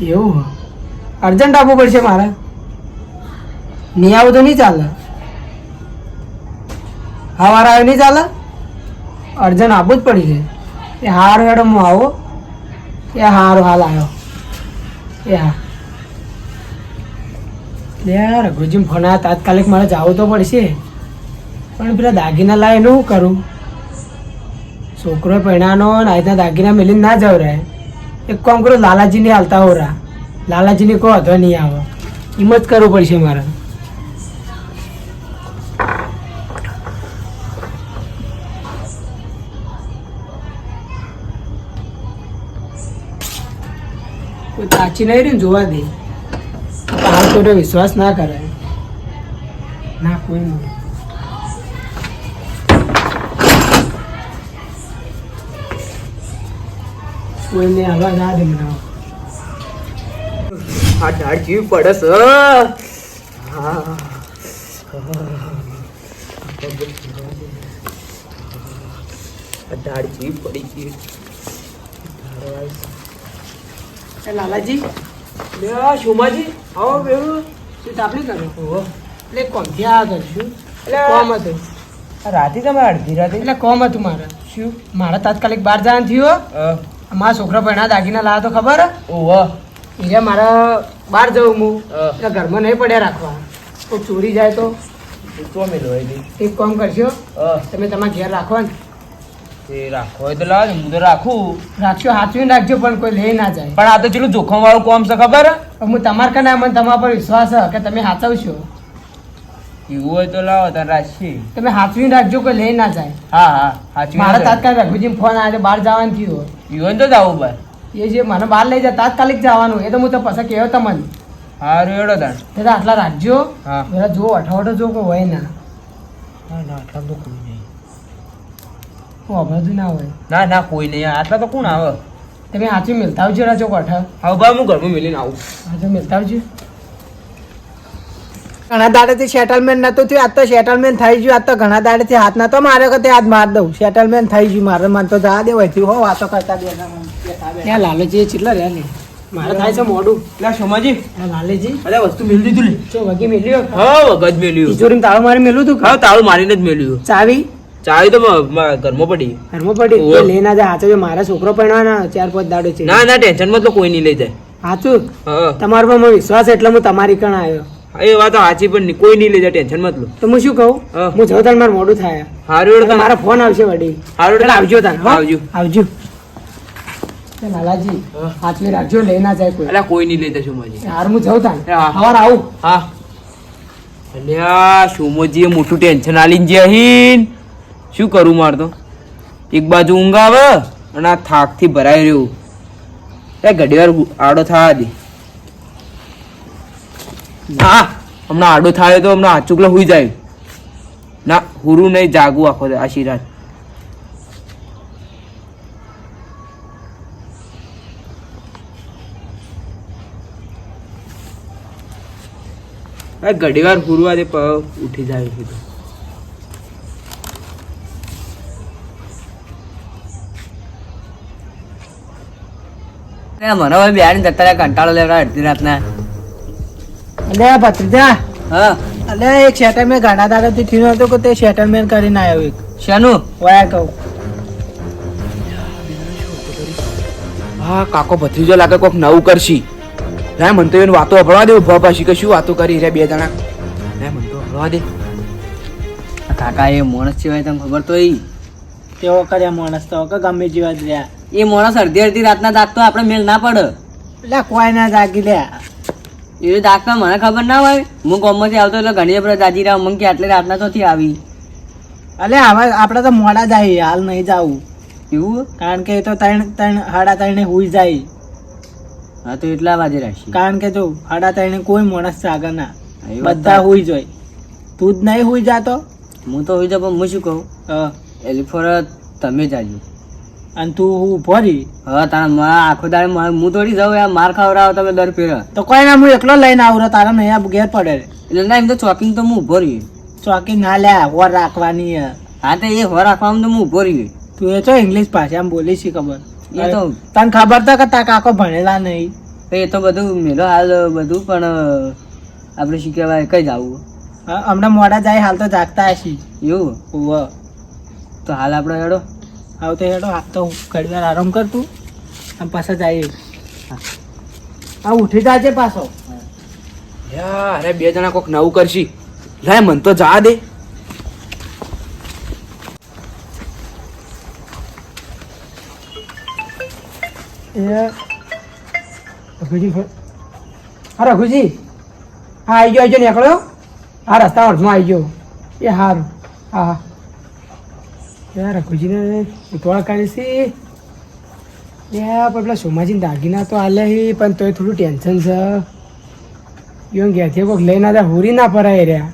એવું અર્જન્ટ આપવું પડશે મારે. નહીં આવું તો નહીં ચાલે. હા વાર આવ્યો, નહીં ચાલે? અર્જન્ટ આપવું જ પડશે એ હાર મેડમ હું આવો. એ હારો, હાલ આવ્યો. એ હા. યાર રઘુજી ફોન આ તાત્કાલિક મારે જવું તો પડશે. પણ પેલા દાગીના લાવે એનું શું કરું? છોકરો પહેણાનો ને આજના દાગીના મેલીને ના જવરાય એક કામ કરો લાલાજીને હાલતા હોરા લાલાજીને કહો હતો નહીં આવે એમ જ કરવું પડશે મારે કોઈ તાચી નહીં રહી ને જોવા દે હાલ તો વિશ્વાસ ના કરાય ના કોઈ નહીં કોઈને આવા ના દે મને આ ઢાળ જીવ પડે છે. ઢાળ જીવ પડી ગઈ લાલાજી. શોમાજી આવો બેહો. શું તાપણી કરો. એટલે કોમથી આ કરશું એટલે કોમ હતું. રાતે તમારે અડધી રાતે? એટલે કોમ હતું મારે. શું? મારે તાત્કાલિક બહાર જવાનું થયું મારા છોકરા ભણા દાગીના લાવ્યા તો ખબર? ઓહો. એટલે મારે બહાર જવું હું. એટલે ઘરમાં નહીં પડ્યા રાખવા. કોઈ ચોરી જાય તો? એક કામ કરશો તમે તમારા ઘેર રાખવા ને. રાખો હોય તો લાવ હું તો રાખું. રાખશો હાચવીને રાખજો પણ કોઈ લઈ ના જાય. પણ આ તો ચેલું જોખમ વાળું કોમ છે ખબર? હું તમારે કને મને તમારા પર વિશ્વાસ છે કે તમે હાચવશો એવું હોય તો લાવો તાર રાખી તમે હાચવીને રાખજો કોઈ લઈ ના જાય. હા હા સાચું મારા તાત્કાલિક રઘુજી ફોન આવે બહાર જવાનું થયું યુવન તો જાવું બાર એ જે મને બહાર લઈ જાય તાત્કાલિક જવાનું. એ તો હું તો પછી કહેવો તમને. હારું એડો તાર તે તો આટલા રાખજો. હા. જરા જો અઠવાડો જો કોઈ હોય ના. ના ના આટલા તો કોઈ નહીં. અભળતું ના હોય. ના ના કોઈ નહીં. આટલા તો કોણ આવે? તમે હાચવી મિલતા આવજો રાજો કોઠા હા ભાઈ હું ઘરમાં મિલીને આવું. આજે મિલતા આવજો. ઘણા દાડેથી સેટલમેન્ટ નતું થયું. આજ તો સેટલમેન્ટ થઈ ગયું. આજ તો ઘણા દાડેથી હાથ નતો મારે કે હાથ માર દઉં. સેટલમેન્ટ થઈ ગયું. મારે મન તો જવા દેવાય થયું હો વાતો કરતા બે ત્યાં લાલજી ચીટલા રહ્યા ને મારે થાય છે મોડું. એટલે સોમાજી. લાલેજી અરે વસ્તુ મેલી દીધું જો વગી મેલ્યો હા વગત મેલ્યું તિજોરીમાં તાળું મારી મેલું તું હા તાળું મારીને જ મેલ્યું ચાવી? ચાવી તો ઘરમાં પડી. ઘરમાં પડી? લઈ ના જાય હાચો મારા છોકરો પણ ચાર પાંચ દાડો છે. ના ના ટેન્શનમાં તો કોઈ નહીં લઈ જાય. હાચું? તમારા પર મને વિશ્વાસ એટલે હું તમારી કણ આવ્યો. એ વાત સાચી પણ નહીં, કોઈ નહીં લઈ જાય ટેન્શન મત લો. તો હું શું કહું? હું. જઉં તાર મારે મોડું થાય. હારું મારો ફોન આવશે વડી હારું એટલે આવજો તાર આવજો. આવજો. લાલાજી. હાથવી રાખજો લઈ ના જાય કોઈ. અલ્યા કોઈ નહીં લઈ જાય સોમાજી. હાર હું જઉં તાર હવાર આવું. હા. અલ્યા સુમોજીએ મોટું ટેન્શન આલીને જે અહીં શું કરું માર તો? એક બાજુ ઊંઘ આવે અને આ થાકથી ભરાઈ રહ્યું. એ ઘડી વાર આડો થવા દે. હા હમણાં આડો થાય તો હમણાં આચુકલા હુઈ જાય. ના, હુરું નહીં, જાગું આખો આ ઘડી વાર હુરવા દે ઉઠી જાય છે મને હવે બિહારી જતા કંટાળો લેવડા અડધી રાતના. અલે ભત્રીજા. હા. અલે એક સેટલમેન્ટ ઘણા દાડાથી થયું હતું કે તે સેટલમેન્ટ કરીને આવ્યો એક? શેનું? વાયા કહું. હા કાકો ભત્રીજો લાગે કોક નવું કરશી. રે મન તો એની વાતો અભળવા દે ઊભા પાછી કે શું વાતો કરી રે બે જણા. રે મન તો અભળવા દે. કાકા એ માણસ સિવાય તમને ખબર તો ઈ? તેઓ કર્યા માણસ તો કે ગમે જીવા રહ્યા. એ માણસ અડધી અડધી રાતના જાગતો આપણે મેલ ના પડે. એટલે કોઈ ના જાગી લ્યા એ દાખલા મને ખબર ના હોય. હું ગામમાંથી આવતો એટલે ઘણી બધા દાદી રહ્યા મને કે આટલી રાતના તોથી આવી. અલે હવે આપણે તો મોડા જાય હાલ નહીં જાવું. એવું કારણ કે એ તો ત્રણ ત્રણ સાડા ત્રણે હુઈ જાય. હા તો એટલા વાજે રાખીએ કારણ કે જો સાડા ત્રણે કોઈ માણસ જાગે ના. બધા હુઈ જોઈ તું જ નહીં હુઈ જાતો? હું તો હુઈ જાઉં પણ હું શું કહું. એલિફોર તમે જાજો અને તું ઊભો રહી. હવે તારા આખો દાડે હું થોડી જાઉં યાર માર ખાવડાવો તમે દર ફેર. તો કોઈ ના હું એકલો લઈને આવું તારા નહીં આ ઘેર પડે એટલે ના એમ તો ચોકિંગ તો હું ઊભો રહી. ચોકી ના લ્યા વર રાખવાની હા તો એ હોર રાખવામાં તો હું ઊભો રહી. તું એ તો ઇંગ્લિશ ભાષામાં બોલી છે ખબર? એ તો તને ખબર તો કે તારા કાકો ભણેલા નહીં. એ તો બધું મેલો હાલ બધું પણ આપણે શું કહેવાય કઈ જવું હા, હમણાં મોડા જાય હાલ તો જાગતા હશી. એવું. તો હાલ આપણે હેડો. હવે તો હેડો તો ઘડી વાર આરામ કરતું અને પાછા જઈએ હા. ઉઠી જાજે પાછો. યાર અરે બે જણા કોક નવું કરશી. લાય મન તો જા દે. એ રઘુજી હા રઘુજી. હા આવી ગયો આવી ગયો નીકળ્યો. હા રસ્તા અડધમાં આવી ગયો. એ સારું હા હા. યાર, રઘુજીને ઉતવાળ કરી છે યાર પણ પેલા સોમાજીને દાગીના તો આલે હી, પણ તોય થોડું ટેન્શન છે. યો ઘેરથી કોઈક લઈને આવ્યા હોરી ના પરાય રહ્યા.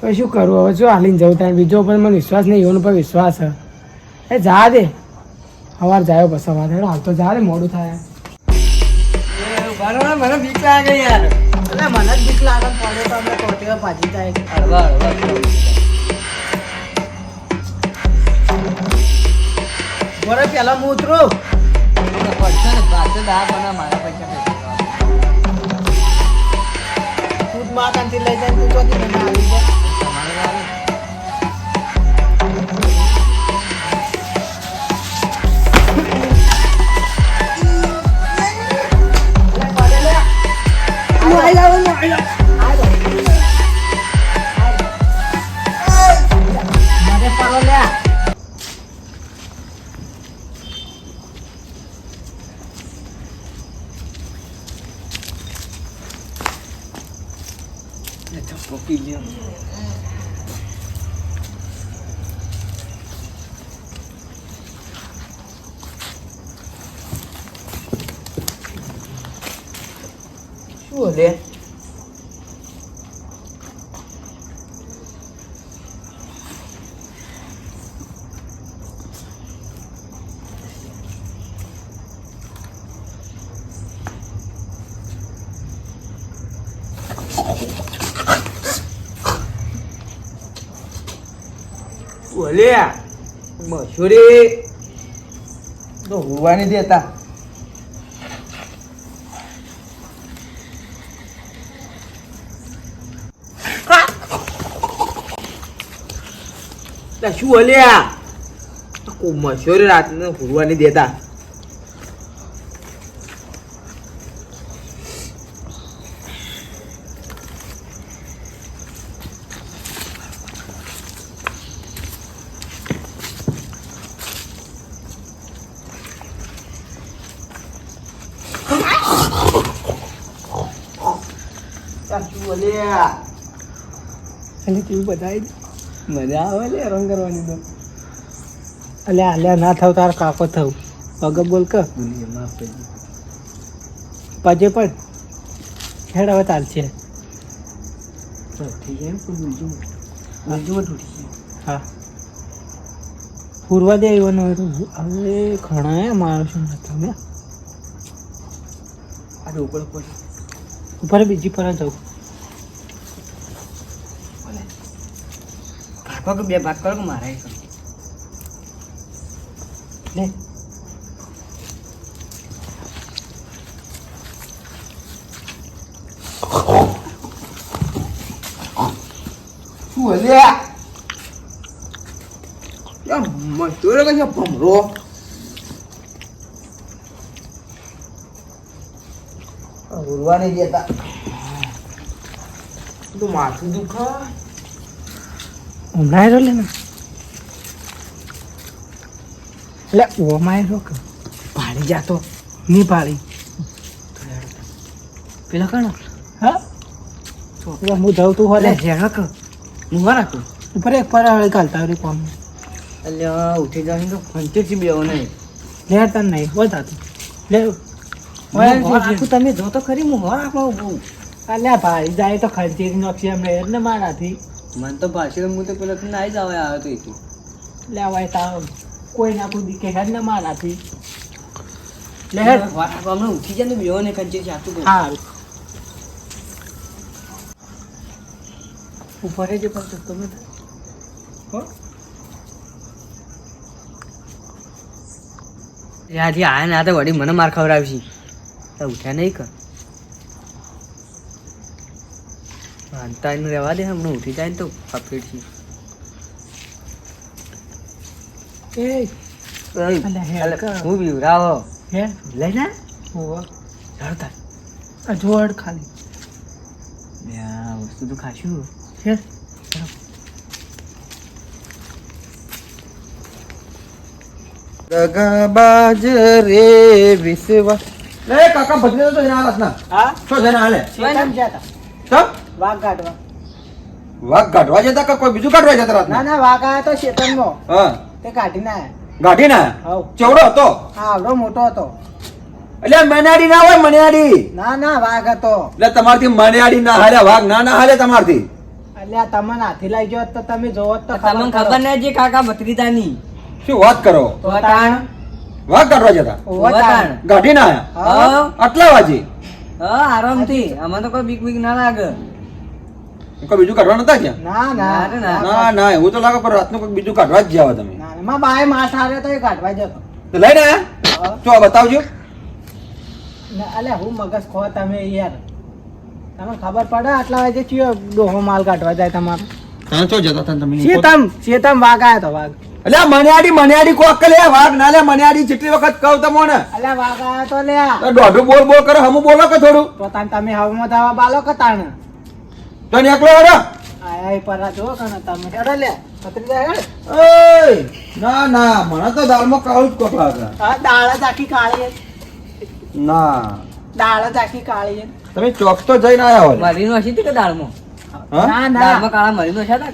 તો શું કરું હવે? શું હાલીને જવું ત્યાં બીજો પર મને વિશ્વાસ નહીં એનો પર વિશ્વાસ છે. એ, જા દે. સવાર જાયો બસ સવાર હાલ તો જા દે, મોડું થાય. મને બીક લાગે યાર. મને જ બીક લાગે પડે તો અમે કોટીઓ પાછી જાય. છે હળવા હળવા બરે પેલા હું ઉતરું. પડશે ને પણ મારા પૈસા પૈસા તું જ કાંતિ લઈ જાય તું ચોથી મને આવી જાય શું હલે બોલે મસૂરી તો હોવાની દેતા લા શું હલ્યા મસૂરી રાતને હુરવાની દેતા. લા શું હલ્યા એટલે તું બધાય મજા આવે લે રંગ કરવાની તો. અલ્યા અલ્યા ના થાવ તાર કાકો થવું. પગ બોલ કર. પાજે પણ. હેડ હવે ચાલશે હા પૂર્વા દે આવ્યો હવે ઘણા એ મારો છું તમે. ઉપર બીજી પર જવું કાકો બે ભાગ કરો કે મારા કરો લે. શું હલ્યા મસ્તોરે કશા ભમરો. તો માથું દુખા હમણાં આવ્યો લે ને. એટલે ઓમાં આવ્યો કે પાડી જાતો નહીં પાડી પેલા કણ હા? એટલે હું જાઉં તું હોલે ઝેડા કર. હું હા રાખું. ઉપર એક પર હવે ઘાલતા હોય કોમ. અલ્યા ઉઠી જાય તો ફંચે થી બેવો નહીં લે તને નહીં બોલ લે. હોય હું તમે જો તો ખરી હું આખું બહુ અલ્યા ભાઈ જાય તો ખંચેરી નોખી અમને એટલે મારાથી. મને તો ભાષી હું તો પેલો ના જ આવે આવ્યો તો. એથી લેવાય તા કોઈ ના કોઈ કે હેડ ને મારાથી લે હેડ. હમણાં ઉઠી જાય ને બેહો ને કંચી જાતું હા ઉપર જ પણ તો તમે. એ આજે આયા ને તો વળી મને માર ખવડાવશી. તો ઉઠ્યા નહીં કર. વાંચતા એનું રહેવા દે હમણાં ઉઠી જાય ને તો ફફેડ છે એ અલ્યા હેડ કર. હું બીવરાવો? હે? લઈ જા. હોવ. ધરતા ખાલી. વસ્તુ તો ખાશું. હે? દગાબાજ રે વિશ્વા. લે કાકા ભજને તો જના હાલત હા? શું જના હાલે. ચમ વાઘ કાઢવા. વાઘ કાઢવા જતા કે કોઈ બીજું કાઢવા જતા ના ના વાઘ આયા તો શેતનમાં હા. તે કાઢી ના કાઢી ના હવ. ચેવડો હતો? હા આવડો મોટો હતો. એટલે મનાડી ના હોય મનાડી ના ના વાઘ હતો. એટલે તમારથી મનાડી ના હાલે વાઘ ના ના હાલે તમારથી? અલ્યા તમને હાથી લઈ ગયો તો તમે જોવો તો તમને ખબર નહીં જે કાકા ભત્રીજાની શું વાત કરો? વટાણ. વાઘ કાઢવા જતા? વટાણ. કાઢી ના આટલા વાજી હા આરામથી. આમાં તો કોઈ બીક બીક ના લાગે. કોઈ બીજું કાઢવા નતા ક્યાં ના ના, ના ના. ના. ના એવું તો લાગે પણ રાતનું કોઈ બીજું કાઢવા જ જાવ તમે. ના માં બાય માસ હારે તો એ કાઢવા જતો. તો લઈને આયા. આ બતાવજો. ને અલ્યા હું મગજ ખો તમે યાર. તમને ખબર પડે આટલા વાગે ચિયો ડોહો માલ કાઢવા જાય તમારો? ત્યાં ચો જતા તમે? શેતમ શેતમ વાઘ આયો તો વાગ આ મન્યાડી મન્યાડી કોક લે વાઘ ના લે મન્યાડી જેટલી વખત કહું તમને અલ્યા વાગ આયો તો લે તો દોઢું બોલ બોલ કરો હમું બોલો કે થોડું? તો તમે હવામાં દાવા બાલો કે તાણ? તો એકલો હેડો. આયા પરા જો કને તમે હેડો લે. પત્રી હેડ. ઓય ના ના મને તો દાળમાં કાળું જ કોક લાગે. હા દાળ જ આખી કાળી છે. ના. દાળ જ આખી કાળી છે. તમે ચોક તો જઈને આયા હોય. મરીનો હશે તે કે દાળમાં? ના ના. દાળમાં કાળા મરીનો છે ને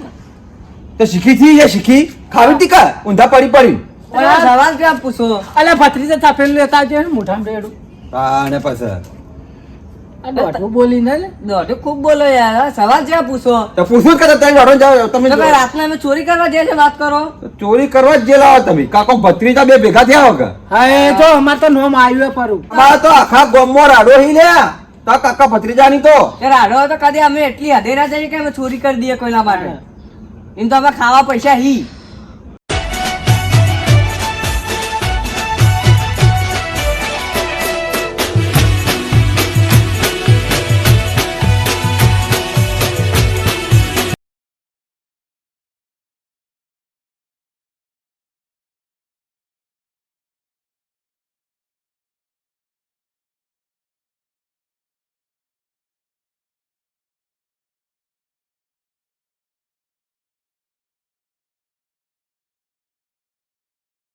તો શીખી થી એ શીખી? ખાવી તી કા? ઊંધા પડી પડી. ઓલા સવાલ ક્યાં પૂછો? અલ્યા ભત્રીજે તપેલું લેતા ને મોઢામાં રેડું હા ને પછી? બોલી ને ખૂબ બોલો યાર. સવાલ છે પૂછો. તો કે તમે જાઓ તમે રાતના અમે ચોરી કરવા જે છે વાત કરો. ચોરી કરવા જ જેલા તમે. કાકો ભત્રીજા બે ભેગા થયા કે હા એ તો અમાર તો નોમ આવ્યો પરું અમારા તો આખા ગોમો રાડો હી લે. તો કાકા ભત્રીજાની તો. એ રાડો તો કદી અમે એટલી હદેરા જઈએ કે અમે ચોરી કરી દઈએ કોઈના માટે. એમ તો અમે ખાવા પૈસા હી.